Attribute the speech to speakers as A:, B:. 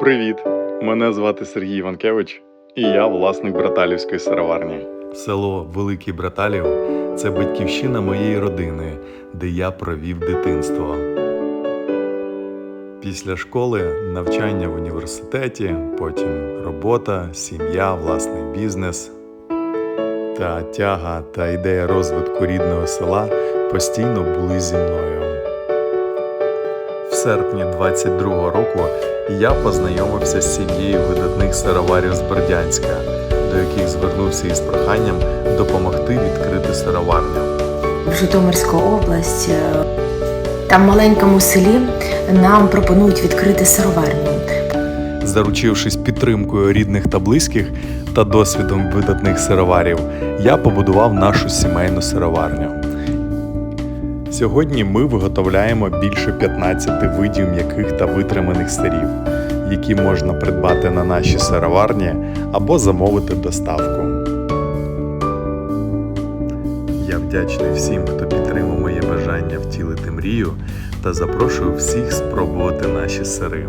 A: Привіт! Мене звати Сергій Іванкевич, і я власник браталівської сироварні. Село Великий Браталів це батьківщина моєї родини, де я провів дитинство. Після школи навчання в університеті, потім робота, сім'я, власний бізнес. Та тяга та ідея розвитку рідного села постійно були зі мною. Серпні 22-го року я познайомився з сім'єю видатних сироварів з Бердянська, до яких звернувся із проханням допомогти відкрити сироварню.
B: в Житомирську область. е, Там маленькому селі нам пропонують відкрити сироварню.
A: Заручившись підтримкою рідних та близьких та досвідом видатних сироварів, я побудував нашу сімейну сироварню. Сьогодні ми виготовляємо більше 15 видів м'яких та витриманих сирів, які можна придбати на нашій сироварні або замовити доставку. Я вдячний всім, хто підтримав моє бажання втілити мрію та запрошую всіх спробувати наші сири.